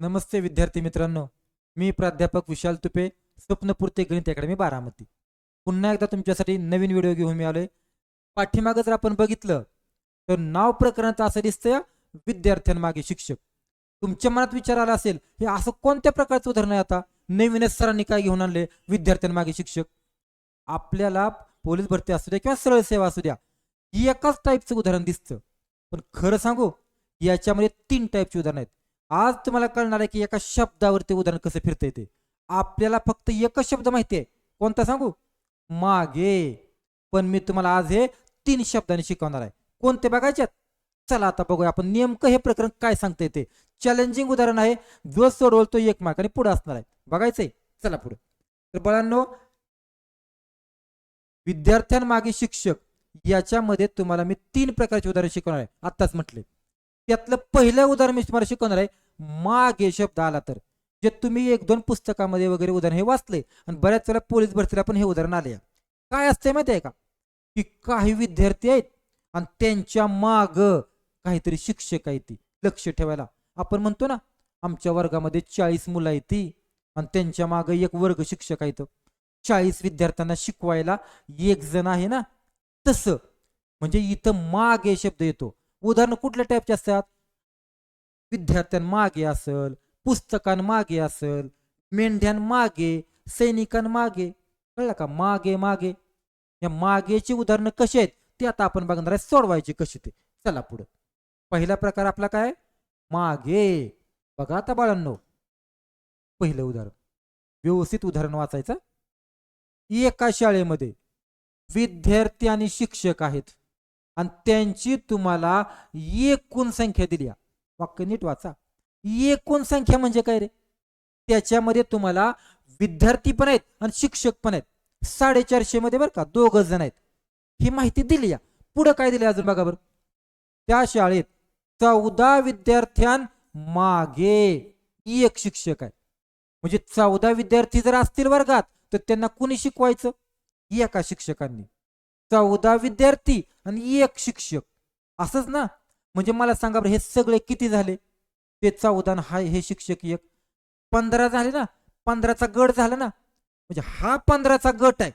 नमस्ते विद्यार्थी मित्रांनो. मी प्राध्यापक विशाल तुपे स्वप्नपूर्ती गणित अकॅडमी बारामती. पुन्हा एकदा तुमच्यासाठी नवीन व्हिडिओ घेऊन मी आलोय. पाठीमागं जर आपण बघितलं तर नाव प्रकरणाचं असं दिसतंय विद्यार्थ्यांमागे शिक्षक. तुमच्या मनात विचार आला असेल हे असं कोणत्या प्रकारचं उदाहरण आहे आता? नवीनच सरांनी काय घेऊन आणले विद्यार्थ्यांमागे शिक्षक. आपल्याला पोलीस भरती असू द्या किंवा सरळ सेवा असू द्या एकाच टाईपचं उदाहरण दिसतं. पण खरं सांगू याच्यामध्ये तीन टाईपची उदाहरणं आहेत. आज तुम्हाला कळणार आहे की एका शब्दावरती उदाहरण कसं फिरता येते आपल्याला फक्त एकच शब्द माहिती आहे. कोणता सांगू? मागे. पण मी तुम्हाला आज हे तीन शब्दांनी शिकवणार आहे. कोणते बघायच्यात चला आता बघूया आपण नेमकं हे प्रकरण काय सांगता येते चॅलेंजिंग उदाहरण आहे. जो सोडवल तो एक मार्क आणि पुढे असणार आहे. बघायचंय? चला पुढे. तर बळांनो विद्यार्थ्यांमागे शिक्षक याच्यामध्ये तुम्हाला मी तीन प्रकारचे उदाहरण शिकवणार आहे. आत्ताच म्हटले. त्यातलं पहिलं उदाहरण मी तुम्हाला शिकवणार आहे. मागे शब्द आला तर. जे तुम्ही एक दोन पुस्तकामध्ये वगैरे उदाहरण हे वाचले आणि बऱ्याच वेळा पोलीस भरतीला पण हे उदाहरण आले. काय असते माहिती आहे का? की काही विद्यार्थी आहेत आणि त्यांच्या माग काहीतरी शिक्षक आहेत ती. लक्ष ठेवायला. आपण म्हणतो ना आमच्या वर्गामध्ये चाळीस मुलं आहेत ती आणि त्यांच्या माग एक वर्ग शिक्षक आहेत चाळीस विद्यार्थ्यांना शिकवायला एक जण आहे ना तसं. म्हणजे इथं मागे शब्द येतो. उदाहरण कुठल्या टाईपचे असतात? विद्यार्थ्यांमागे असल पुस्तकांमागे असल मेंढ्यांमागे सैनिकांमागे कळलं का? मागे मागे. या मागेची उदाहरणं कशी आहेत? ते आता आपण बघणार आहे. सोडवायची कशी ते? चला पुढे. पहिला प्रकार आपला काय? मागे. बघा आता बाळांनो. पहिलं उदाहरण. व्यवस्थित उदाहरण वाचायचं. एका शाळेमध्ये विद्यार्थी आणि शिक्षक आहेत. आणि त्यांची तुम्हाला एकूण संख्या दिली या. वाक्य नीट वाचा. एकूण संख्या म्हणजे काय रे? त्याच्यामध्ये तुम्हाला विद्यार्थी पण आहेत आणि शिक्षक पण आहेत. साडेचारशे मध्ये बरं का दोघ जण आहेत. ही माहिती दिली या. पुढं काय दिली अजून बघा बरं. त्या शाळेत चौदा विद्यार्थ्यां मागे एक शिक्षक आहे म्हणजे चौदा विद्यार्थी जर असतील वर्गात तर त्यांना कुणी शिकवायचं? एका शिक्षकांनी. चौदा विद्यार्थी आणि एक शिक्षक. असंच ना? म्हणजे मला सांगा बरं हे सगळे किती झाले? ते चौदा हा हे शिक्षक एक. पंधरा झाले ना? पंधराचा गट झाला ना? म्हणजे हा पंधराचा गट आहे.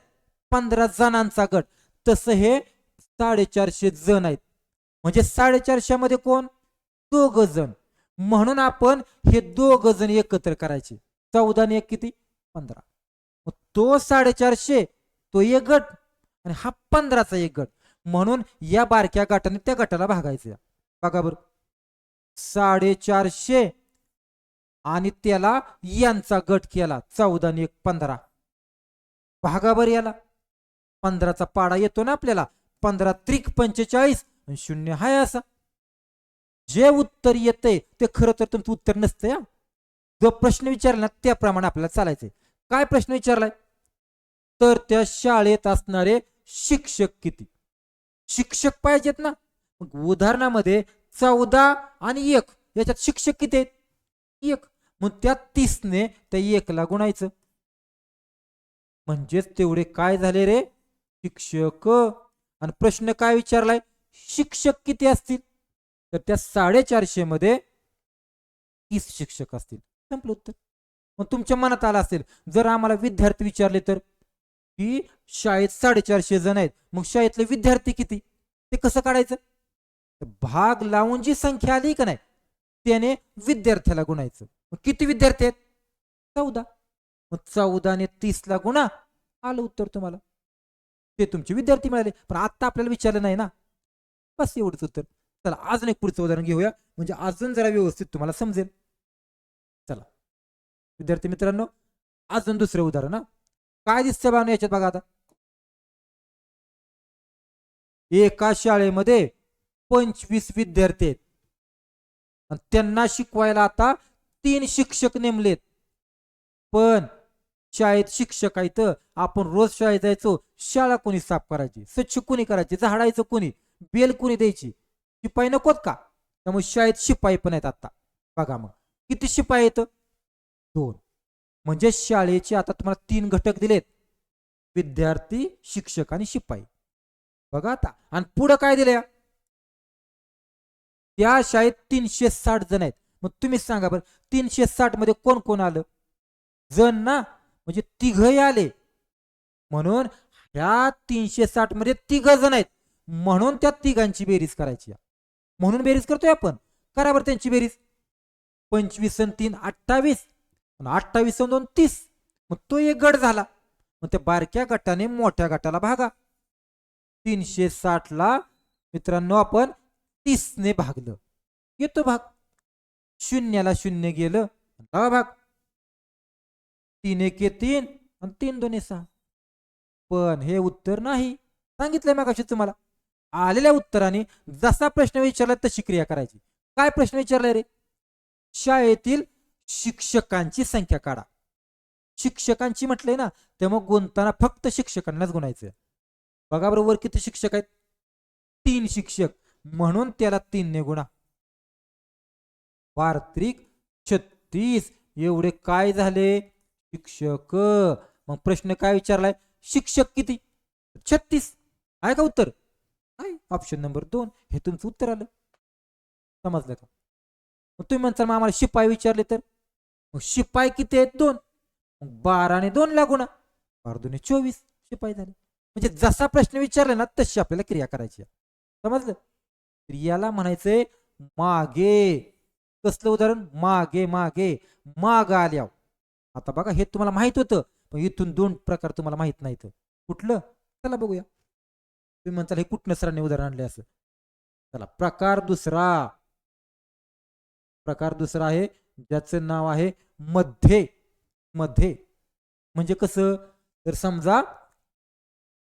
पंधरा जणांचा गट. तसं हे साडेचारशे जण आहेत. म्हणजे साडेचारशे मध्ये कोण? दोघ जण. म्हणून आपण हे दोघ जण एकत्र करायचे. चौदा आणि एक किती? पंधरा. मग तो साडेचारशे तो एक गट. आणि हा पंधराचा एक गट. म्हणून या बारक्या गटाने त्या गटाला भागायचं बघा बरं. साडेचारशे आणि त्याला यांचा गट केला. चौदा आणि एक पंधरा. भागा बर याला. पंधराचा पाडा येतो ना आपल्याला. पंधरा त्रिक पंचेचाळीस आणि शून्य हाय असा. जे उत्तर येते ते खरं तर तुमचं उत्तर नसतं या जो प्रश्न विचारला त्याप्रमाणे आपल्याला चालायचंय. काय प्रश्न विचारलाय? तर त्या शाळेत असणारे शिक्षक किती? शिक्षक पाहिजेत ना. मग उदाहरणामध्ये चौदा आणि एक याच्यात शिक्षक किती आहेत? एक. मग त्या तीसने त्या एकला गुणायचं. म्हणजेच तेवढे काय झाले रे? शिक्षक. आणि प्रश्न काय विचारलाय? शिक्षक किती असतील? तर त्या साडेचारशे मध्ये तीस शिक्षक असतील. संपलं उत्तर. मग तुमच्या मनात आलं असेल जर आम्हाला विद्यार्थी विचारले तर? की शाळेत साडेचारशे जण आहेत. मग शाळेतले विद्यार्थी किती? ते कसं काढायचं? तर भाग लावून जी संख्या आली का नाही त्याने विद्यार्थ्याला गुणायचं. मग किती विद्यार्थी आहेत? चौदा. मग चौदाने तीसला गुणा आलं उत्तर तुम्हाला. ते तुमचे विद्यार्थी मिळाले. पण आता आपल्याला विचारलं नाही ना. बस एवढंच उत्तर. चला अजून एक पुढचं उदाहरण घेऊया. म्हणजे अजून जरा व्यवस्थित तुम्हाला समजेल. चला. विद्यार्थी मित्रांनो अजून दुसरं उदाहरण ना काय दिसतंय बघा याच्यात बघा आता? एका शाळेमध्ये पंचवीस विद्यार्थी आहेत. आणि त्यांना शिकवायला आता तीन शिक्षक नेमलेत. पण शाळेत शिक्षक आहेत आपण रोज शाळेत जायचो शाळा कोणी साफ करायची? स्वच्छ कोणी करायची? झाडायचं कोणी? बेल कोणी द्यायची? शिपाई नकोत का? त्यामुळे शाळेत शिपाई पण आहेत आता. बघा मग. किती शिपाई आहेत? दोन. म्हणजे शाळेचे आता तुम्हाला तीन घटक दिलेत. विद्यार्थी शिक्षक आणि शिपाई. बघा आता. आणि पुढं काय दिलं त्या शाळेत तीनशे साठ जण आहेत. मग तुम्ही सांगा बरं तीनशे साठमध्ये कोण कोण आलं? जण ना? म्हणजे तिघही आले. म्हणून ह्या तीनशे साठमध्ये तिघ जण आहेत. म्हणून त्या तिघांची बेरीज करायची. म्हणून बेरीज करतोय आपण. करा बरं त्यांची बेरीज. पंचवीस आणि तीन अठ्ठावीस. अठ्ठावीस आणि दोन तीस. मग तो एक गट झाला. मग त्या बारक्या गटाने मोठ्या गटाला भागा. तीनशे साठ ला मित्रांनो आपण तीसने भागलं. येतो भाग. शून्याला शून्य गेलं भाग. तीन एक तीन आणि तीन दोन सहा. पण हे उत्तर नाही. सांगितलंय मग तुम्हाला. आलेल्या उत्तराने जसा प्रश्न विचारला तशी क्रिया करायची. काय प्रश्न विचारलाय रे? शाळेतील शिक्षकांची संख्या काढा. शिक्षकांची म्हटलंय ना तेव्हा गुंताना फक्त शिक्षकांनाच गुणायचं. बघा बरोबर किती शिक्षक आहेत? तीन शिक्षक. म्हणून त्याला तीनने गुणा. वार्त्रिक छत्तीस. एवढे काय झाले? शिक्षक. मग प्रश्न काय विचारलाय? शिक्षक किती? छत्तीस. आहे का उत्तर? आहे ऑप्शन नंबर दोन. हे तुमचं उत्तर आलं. समजलं का? मग तुम्ही म्हणता मग आम्हाला शिपाई विचारले तर? मग शिपाई किती आहेत? दोन. मग बारा आणि दोन लागू ना. बारा दोन्ही चोवीस. शिपाई झाले. म्हणजे जसा प्रश्न विचारला ना तशी आपल्याला क्रिया करायची समजलं? क्रियाला म्हणायचंय मागे. कसलं उदाहरण? मागे मागे. माग आल्या आता बघा हे तुम्हाला माहीत होतं पण इथून दोन प्रकार तुम्हाला माहीत नाहीत. कुठलं? चला बघूया. तुम्ही म्हणताल हे कुठनं सरांनी उदाहरण आणले असं? चला प्रकार दुसरा. प्रकार दुसरा आहे ज्याचं नाव आहे मध्ये. मध्ये. म्हणजे कसं? तर समजा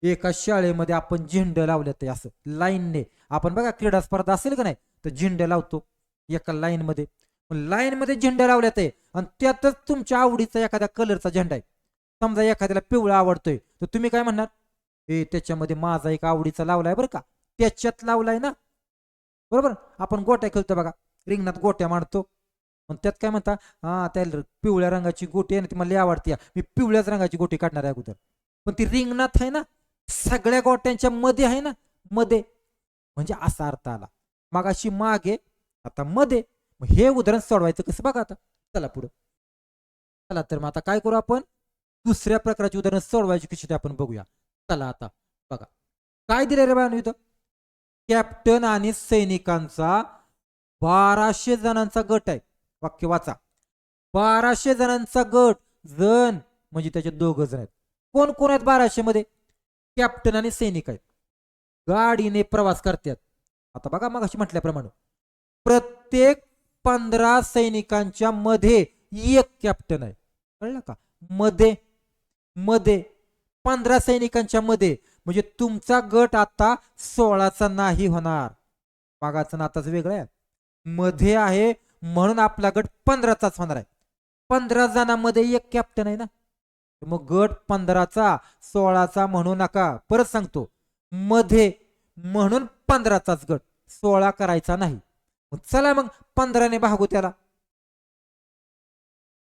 एका शाळेमध्ये आपण झेंड लावले ते असं लाईनने. आपण बघा क्रीडा स्पर्धा असेल का नाही? तर झेंड लावतो एका लाईन मध्ये लाईन मध्ये झेंडा लावल्यात आहे आणि त्यातच तुमच्या आवडीचा एखाद्या कलरचा झेंडा आहे. समजा एखाद्याला पिवळा आवडतोय तर तुम्ही काय म्हणणार? हे त्याच्यामध्ये माझा एक आवडीचा लावलाय बरं का. त्याच्यात लावलाय ना? बरोबर? आपण गोट्या खेळतो बघा. रिंगणात गोट्या मांडतो मग त्यात काय म्हणता? हा त्या पिवळ्या रंगाची गोटी आहे ना ती मला लई आवडते मी पिवळ्याच रंगाची गोटी काढणार आहे अगोदर. पण ती रिंगणात आहे ना सगळ्या गोट्यांच्या मध्ये आहे ना मध्ये. म्हणजे असा अर्थ आला. मग अशी मागे आता मध्ये. मग हे उदाहरण सोडवायचं कसं बघा आता. चला पुढं. चला तर मग आता काय करू आपण? दुसऱ्या प्रकारची उदाहरण सोडवायची कशी ते आपण बघूया. चला आता बघा. काय दिलं रे बाय इथं? कॅप्टन आणि सैनिकांचा बाराशे जणांचा गट आहे. वाक्य वाचा. बाराशे जणांचा गट जण म्हणजे त्याचे दोघ जण आहेत. कोण कोण आहेत बाराशे मध्ये? कॅप्टन आणि सैनिक आहेत. गाडीने प्रवास करतात. आता बघा मग अशी म्हटल्याप्रमाणे. प्रत्येक पंधरा सैनिकांच्या मध्ये एक कॅप्टन आहे. कळलं का? मध्ये मध्ये पंधरा सैनिकांच्या मध्ये. म्हणजे तुमचा गट आता सोळाचा नाही होणार. मागाचं नाताच वेगळं आहे. मध्ये आहे म्हणून आपला गट पंधराचाच होणार आहे. पंधरा जणांमध्ये एक कॅप्टन आहे ना? मग गट पंधराचा सोळाचा म्हणू नका. परत सांगतो. मध्ये म्हणून पंधराचाच गट. सोळा करायचा नाही. चला मग पंधराने भागू त्याला.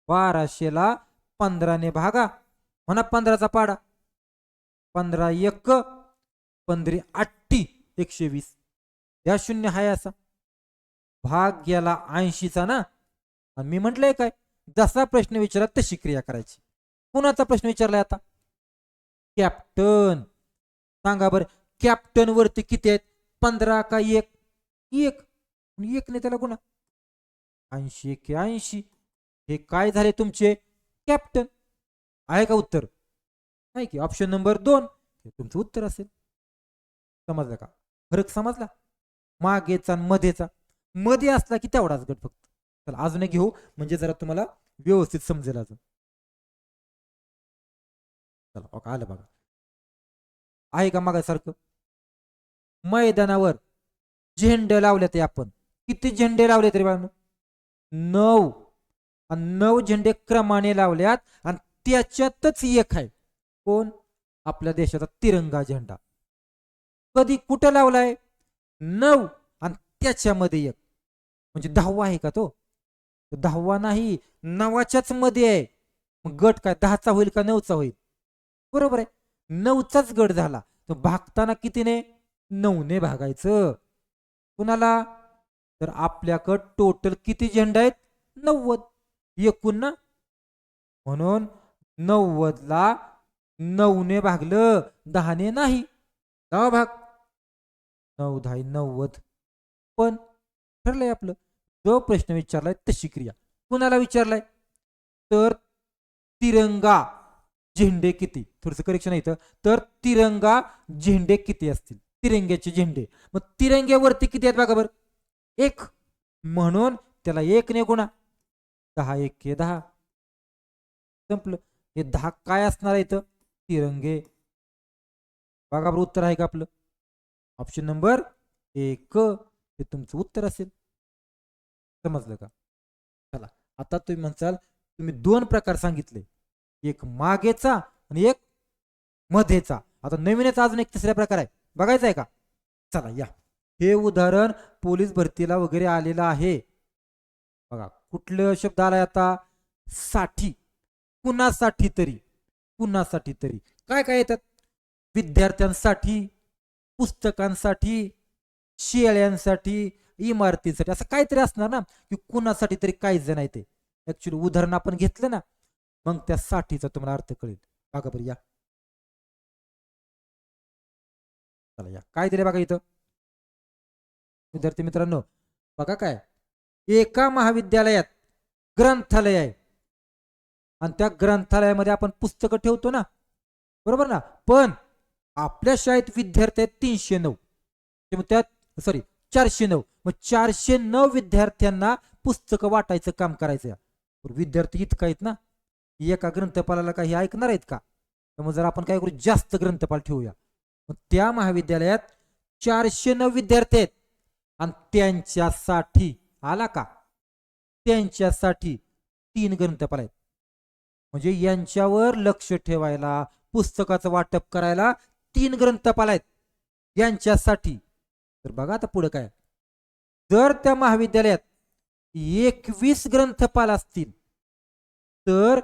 बाराशेला पंधराने भागा. म्हणा पंधराचा पाडा. पंधरा एक पंधरी अठ्ठी एकशे वीस. या शून्य हाय असा. भाग गेला ऐंशीचा ना? आणि मी म्हटलंय काय? जसा प्रश्न विचारला तशी क्रिया करायची. कुणाचा प्रश्न विचारलाय आता? कॅप्टन. सांगा बरं कॅप्टन वरती किती आहेत? पंधरा का एक? एक. एक नाही त्याला कुणा ऐंशी एक ऐंशी. हे काय झाले तुमचे? कॅप्टन. आहे का उत्तर? नाही की. ऑप्शन नंबर दोन. हे तुमचं उत्तर असेल. समजलं का? फरक समजला? मागेचा आणि मध्येचा. मध्ये असला की तेवढाच गट फक्त. चला अजून एक घेऊ. म्हणजे जरा तुम्हाला व्यवस्थित समजेल अजून. चला ओके आलं बघा. आहे का मागासारखं मैदानावर झेंडे लावले ते आपण. किती झेंडे लावले तरी बाळांनो? नऊ. आणि नऊ झेंडे क्रमाने लावल्यात आणि त्याच्यातच एक आहे. कोण? आपल्या देशाचा तिरंगा झेंडा. कधी कुठं लावलाय? नऊ. आणि त्याच्यामध्ये एक. म्हणजे दहावा आहे का तो? दहावा नाही नवाच्याच मध्ये आहे. मग गट काय दहाचा होईल का नऊचा होईल? बरोबर आहे. नऊचाच गट झाला. तो भागताना कितीने? नऊने भागायचं. कुणाला? तर आपल्याकडं टोटल किती झेंडा आहेत? नव्वद. एकूण ना? म्हणून नव्वदला नऊने भागलं दहाने नाही. दहा भाग. नऊ दहा नव्वद. पण ठरलंय आपलं. जो प्रश्न विचारलाय तशी क्रिया. कुणाला विचारलाय? तर तिरंगा झेंडे किती? थोडस करेक्शन इथं. तर तिरंगा झेंडे किती असतील? तिरंग्याचे झेंडे. मग तिरंग्यावरती किती आहेत बघा बरं. एक. म्हणून त्याला एक ने गुणा. दहा एक के दहा. संपलं. हे दहा काय असणार आहे इथं? तिरंगे. बघा बरं उत्तर आहे का आपलं? ऑप्शन नंबर एक. हे तुमचं उत्तर असेल. समजलं का? चला आता तुम्ही म्हणसाल तुम्ही दोन प्रकार सांगितले. एक मागेचा आणि एक मध्येचा आता नवीनच अजून एक तिसरा प्रकार आहे. बघायचा आहे का? चला या. हे उदाहरण पोलीस भरतीला वगैरे आलेलं आहे. बघा कुठलं शब्द आलाय आता? साठी. कुणासाठी तरी. कुणासाठी तरी. काय काय येतात? विद्यार्थ्यांसाठी पुस्तकांसाठी शेळ्यांसाठी इमारतींसाठी असं काहीतरी असणार ना की कुणासाठी तरी काही जण आहे ते. ऍक्च्युली उदाहरण आपण घेतलं ना मग त्या साठीचा तुम्हाला अर्थ कळेल. बघा बरं या. चला या. काय दिले बघा इथं? विद्यार्थी मित्रांनो बघा काय? एका महाविद्यालयात ग्रंथालय आहे. आणि त्या ग्रंथालयामध्ये आपण पुस्तकं ठेवतो ना. बरोबर ना? पण आपल्या शाळेत विद्यार्थी आहेत तीनशे नऊ. त्या सॉरी चारशे नऊ. मग चारशे नऊ विद्यार्थ्यांना पुस्तकं वाटायचं काम करायचं. विद्यार्थी इतका आहेत ना एका ग्रंथपालाला काही ऐकणार आहेत का? त्यामुळे जर आपण काय करू? जास्त ग्रंथपाल ठेवूया. मग त्या महाविद्यालयात चारशे नऊ विद्यार्थी आहेत. आणि त्यांच्यासाठी आला का? त्यांच्यासाठी तीन ग्रंथपाल आहेत. म्हणजे यांच्यावर लक्ष ठेवायला पुस्तकाचं वाटप करायला तीन ग्रंथपाल आहेत. यांच्यासाठी तर बघा आता पुढं काय. जर त्या महाविद्यालयात एकवीस ग्रंथपाल असतील तर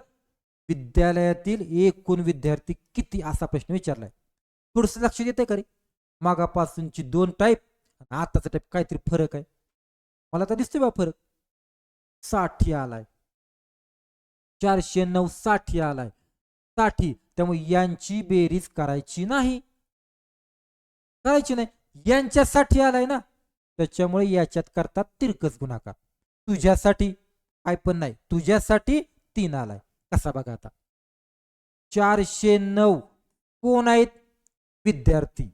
विद्यालयातील एकूण विद्यार्थी किती असा प्रश्न विचारलाय. थोडस लक्ष देते का रे? मागापासूनची दोन टाईप आणि आताचा टाईप काहीतरी फरक आहे. मला तर दिसतोय बा फरक. साठी आलाय. चारशे नऊ साठी आलाय. साठी त्यामुळे यांची बेरीज करायची नाही. करायची नाही. यांच्यासाठी आलाय ना त्याच्यामुळे याच्यात करतात तिरकस गुणाकार. तुझ्यासाठी काय पण नाही तुझ्यासाठी तीन आलाय. कसा बघा आता. चारशे नऊ. कोण आहेत? विद्यार्थी.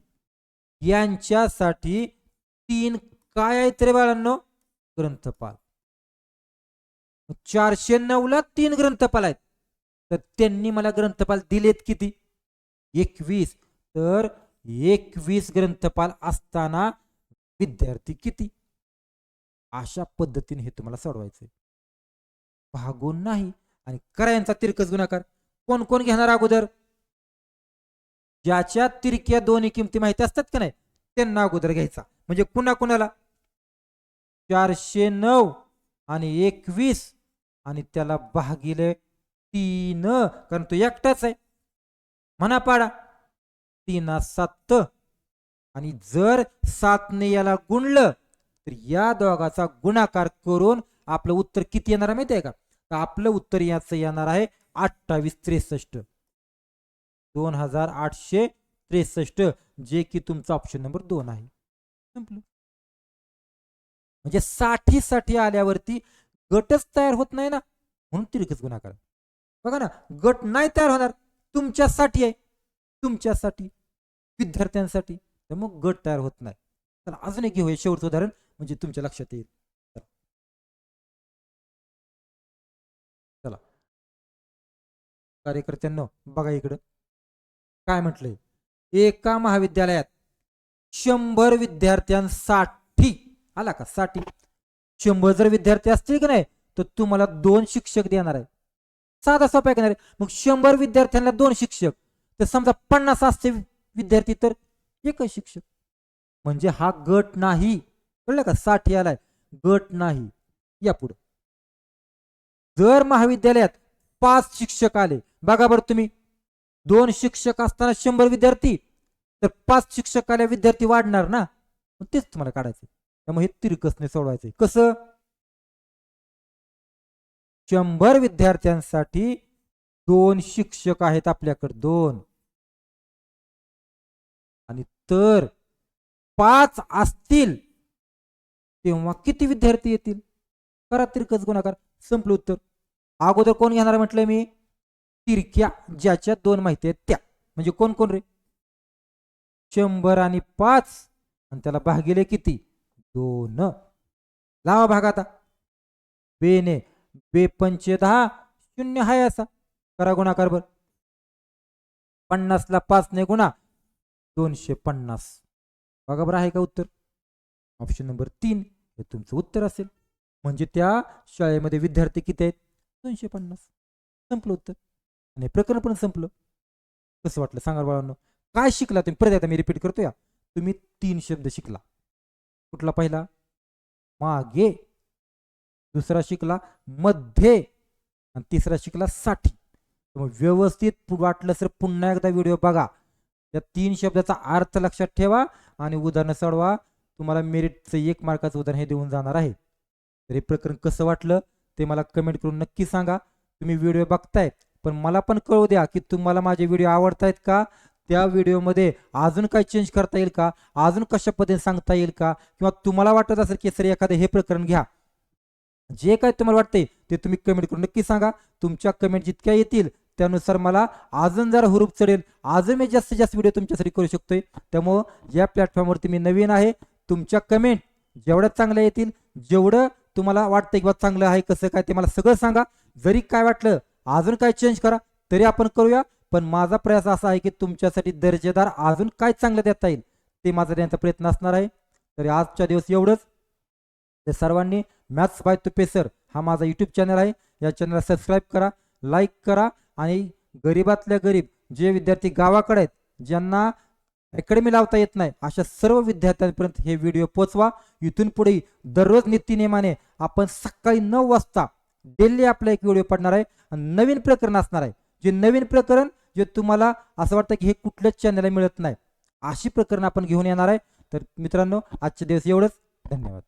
यांच्यासाठी तीन काय आहेत रे बाळांनो? ग्रंथपाल. चारशे नऊ ला तीन ग्रंथपाल आहेत. तर त्यांनी मला ग्रंथपाल दिलेत किती? एकवीस. तर एकवीस ग्रंथपाल असताना विद्यार्थी किती? अशा पद्धतीने हे तुम्हाला सोडवायचंय. भागून नाही आणि करा यांचा तिरकस गुणाकार. कोण कोण घेणार अगोदर? ज्याच्या तिरक्या दोन्ही किमती माहिती असतात का नाही? त्यांना अगोदर घ्यायचा. म्हणजे कुणा कुणाला? चारशे नऊ आणि एकवीस आणि त्याला भागिले तीन. कारण तो एकटाच आहे. म्हणा पाडा तीन सात आणि जर सातने याला गुणलं तर या दोघाचा गुणाकार करून आपलं उत्तर किती येणार आहे माहिती आहे का? तर आपलं उत्तर याचं येणार आहे अठ्ठावीस त्रेसष्ट. दोन हजार आठशे त्रेसष्ट जे की तुमचा ऑप्शन नंबर दोन आहे. संपलं. म्हणजे साठी साठी आल्यावरती गटच तयार होत नाही ना? म्हणून तिरकच गुणाकार. बघा ना गट नाही तयार होणार. तुमच्यासाठी आहे. तुमच्यासाठी. विद्यार्थ्यांसाठी तर मग गट तयार होत नाही. चला अजून एक घेऊया शेवटचं उदाहरण म्हणजे तुमच्या लक्षात येईल. चला. कार्यकर्त्यांना बघा इकडं. काय म्हटलंय? एका महाविद्यालयात शंभर विद्यार्थ्यांसाठी आला का? साठी. शंभर जर विद्यार्थी असतील की नाही तर तुम्हाला दोन शिक्षक देणार आहे. साधा सोपा आहे मग शंभर विद्यार्थ्यांना दोन शिक्षक. तर समजा पन्नास असते विद्यार्थी तर एकच शिक्षक. म्हणजे हा गट नाही. कळलं का? साठी आलाय गट नाही. यापुढे जर महाविद्यालयात पाच शिक्षक आले बघा बरं तुम्ही. दोन शिक्षक असताना शंभर विद्यार्थी तर पाच शिक्षक आल्या विद्यार्थी वाढणार ना? तेच तुम्हाला काढायचं त्यामुळे हे तिरकसने सोडवायचंय. कसं? शंभर विद्यार्थ्यांसाठी दोन शिक्षक आहेत आपल्याकडे. दोन. तर पाच असतील तेव्हा किती विद्यार्थी येतील? करा तिरकस गुणाकार. संपलं उत्तर. अगोदर कोण घेणार म्हटलंय मी? तिरक्या ज्याच्या दोन माहिती आहेत त्या. म्हणजे कोण कोण रे? शंभर आणि पाच. आणि त्याला भागिले किती? दोन. लावा भाग आता. बेने बे पंचे दहा शून्य हाय असा. करा गुणाकार बर. पन्नासला पाच ने गुणा. दोनशे पन्नास. बघा बरं आहे का उत्तर? ऑप्शन नंबर तीन हे तुमचं उत्तर असेल. म्हणजे त्या शाळेमध्ये विद्यार्थी किती आहेत? दोनशे पन्नास. संपलं उत्तर. आणि हे प्रकरण पण संपलं. कसं वाटलं सांगा बाळांनो? काय शिकला तुम्ही? परत आता मी रिपीट करतो या. तुम्ही तीन शब्द शिकला. कुठला पहिला? मागे. दुसरा शिकला मध्ये. आणि तिसरा शिकला साठी. व्यवस्थित वाटलं सर पुन्हा एकदा व्हिडिओ बघा. या तीन शब्दाचा अर्थ लक्षात ठेवा आणि उदाहरणं सोडवा. तुम्हाला मेरिटचं एक मार्काचं उदाहरण हे देऊन जाणार आहे. तर हे प्रकरण कसं वाटलं ते मला कमेंट करून नक्की सांगा. तुम्ही व्हिडिओ बघताय पण मला पण कळू द्या की तुम्हाला माझे व्हिडिओ आवडतायत का? त्या व्हिडिओमध्ये अजून काय चेंज करता येईल का? अजून कशा पद्धतीने सांगता येईल का? किंवा तुम्हाला वाटत असेल की सर एखादं हे प्रकरण घ्या. जे काय तुम्हाला वाटतंय ते तुम्ही कमेंट करून नक्की सांगा. तुमच्या कमेंट जितक्या येतील त्यानुसार मला अजून जरा हुरूप चढेल अजून मी जास्तीत जास्त व्हिडिओ तुमच्यासाठी करू शकतोय. त्यामुळं या प्लॅटफॉर्मवरती मी नवीन आहे. तुमच्या कमेंट जेवढ्या चांगल्या येतील जेवढं तुम्हाला वाटतं किंवा चांगलं आहे कसं काय ते मला सगळं सांगा. जरी काय वाटलं अजून काय चेंज करा तरी आपण करूया. पण माझा प्रयास असा आहे की तुमच्यासाठी दर्जेदार अजून काय चांगलं देता येईल ते माझा देण्याचा प्रयत्न असणार आहे. तरी आजच्या दिवस एवढंच. तर सर्वांनी मॅथ्स बाय तुपेसर हा माझा यूट्यूब चॅनल आहे. या चॅनलला सबस्क्राईब करा लाईक करा आणि गरीबातल्या गरीब जे विद्यार्थी गावाकडे आहेत ज्यांना अकॅडमी लावता येत नाही अशा सर्व विद्यार्थ्यांपर्यंत हे व्हिडिओ पोचवा. इथून पुढे दररोज नित्यनियमाने आपण सकाळी नऊ वाजता डेली आपला एक व्हिडिओ पडणार आहे आणि नवीन प्रकरण असणार आहे. जे नवीन प्रकरण जे तुम्हाला असं वाटतं की हे कुठल्याच चॅनलला मिळत नाही अशी प्रकरण आपण घेऊन येणार आहे. तर मित्रांनो आजच्या दिवस एवढंच. धन्यवाद.